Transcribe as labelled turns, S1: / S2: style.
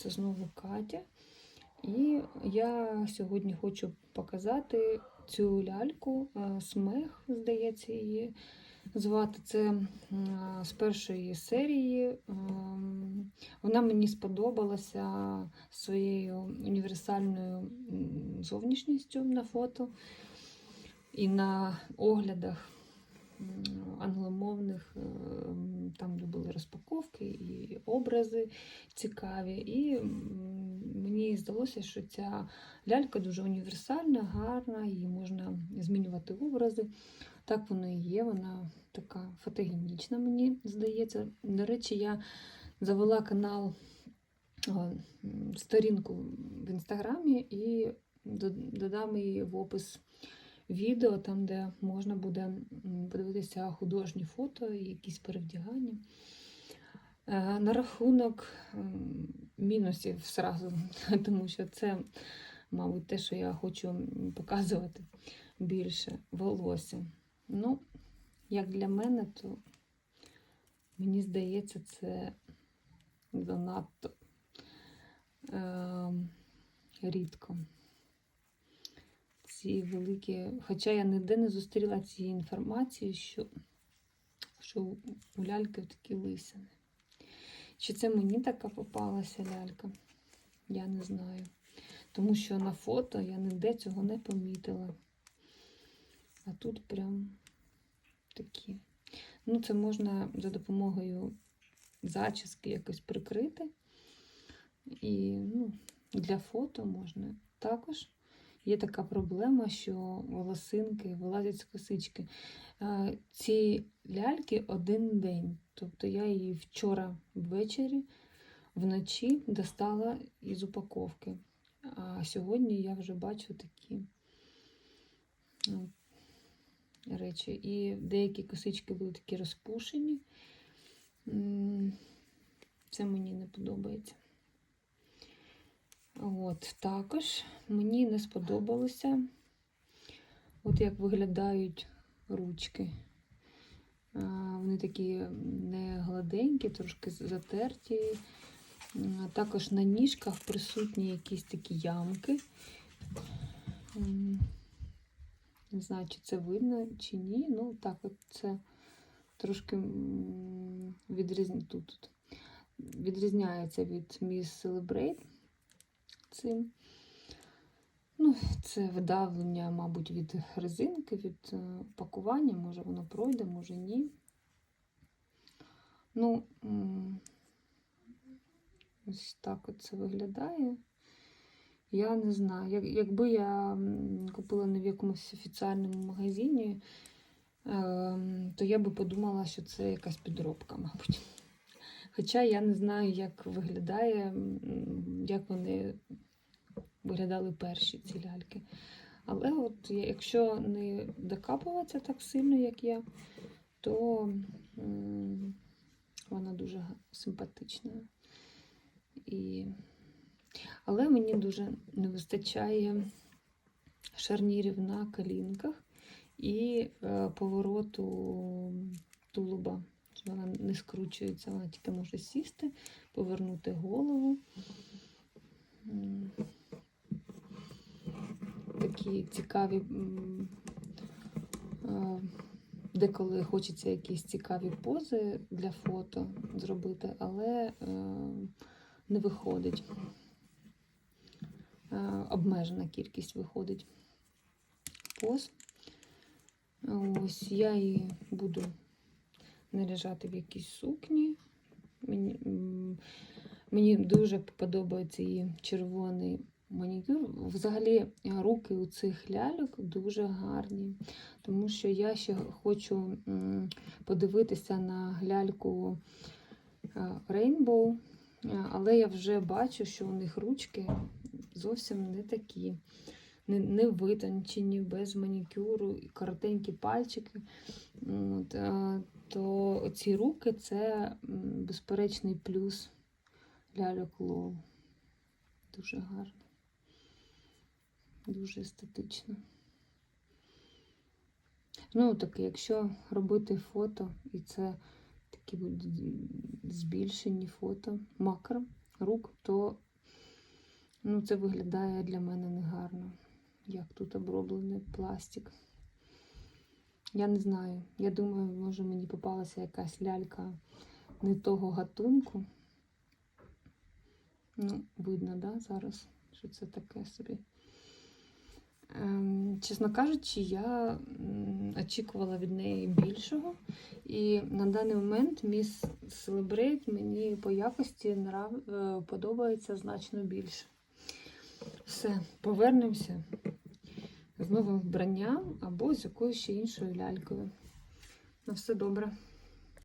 S1: це знову Катя. І я сьогодні хочу показати цю ляльку е, Смех, здається, її звати. Це з першої серії. Ем, Вона мені сподобалася своєю універсальною зовнішністю на фото і на оглядах англомовних, е, там де були розпаковки образи цікаві. І мені здалося, що ця лялька дуже універсальна, гарна, її можна змінювати образи. Так воно і є, вона така фотогенічна, мені здається. До речі, я завела канал, сторінку в інстаграмі і додам її в опис відео, там, де можна буде подивитися художні фото якісь перевдягання. Е, На рахунок мінусів зразу, тому що це, мабуть, те, що я хочу показувати більше волосся. Ну, як для мене, то мені здається, це занадто е, рідко. Ці великі, хоча я ніде не зустріла цієї інформації, що, що у ляльки такі лисини. Чи це мені така попалася лялька? Я не знаю. Тому що на фото я ніде цього не помітила. А тут прям такі. Ну, це можна за допомогою зачіски якось прикрити. І ну, для фото можна також. Є така проблема, що волосинки вилазять з косички. Е, Ці ляльки один день. Тобто я її вчора ввечері, вночі достала із упаковки. А сьогодні я вже бачу такі ну, речі. І деякі косички були такі розпушені. Це мені не подобається. От, також мені не сподобалося, от як виглядають ручки. Вони такі не гладенькі, трошки затерті. Також на ніжках присутні якісь такі ямки. Не знаю, чи це видно, чи ні. Ну, так, от це трошки м, тут, тут. відрізняється від Miss Celebrate цим. Ну, це видавлення, мабуть, від резинки, від е, пакування. Може воно пройде, може ні. Ну, ось так от це виглядає. Я не знаю. Як, якби я купила не в якомусь офіціальному магазині, ем, то я би подумала, що це якась підробка, мабуть. Хоча я не знаю, як виглядає, як вони виглядали перші ці ляльки. Але от якщо не докапуватися так сильно, як я, то вона дуже симпатична. І... Але мені дуже не вистачає шарнірів на колінках і е, повороту тулуба. Що Вона не скручується, вона тільки може сісти, повернути голову. Такі цікаві, деколи хочеться якісь цікаві пози для фото зробити, але е, не виходить. Е, Обмежена кількість виходить поз. Ось я її буду наряжати в якісь сукні. Мені, мені дуже подобається її червоний манікюр. Взагалі, е, руки у цих ляльок дуже гарні, тому що я ще хочу подивитися на ляльку е, Rainbow, е, але я вже бачу, що у них ручки зовсім не такі. Не, не без манікюру, і коротенькі пальчики. От, е, то ці руки це безперечний плюс ляльок Лол. Дуже гарно. Дуже естетично. Ну, таке, якщо робити фото, і це такі збільшені фото макро рук, то Ну, це виглядає для мене негарно, як тут оброблений пластик. Я не знаю. Я думаю, може мені попалася якась лялька не того гатунку. Ну, видно, да, зараз, що це таке собі. Ем, чесно кажучи, я очікувала від неї більшого. І на даний момент міс Celebrate мені по якості нрав... е, подобається значно більше. Все, повернемося з новим вбранням або з якоюсь ще іншою лялькою. На все добре.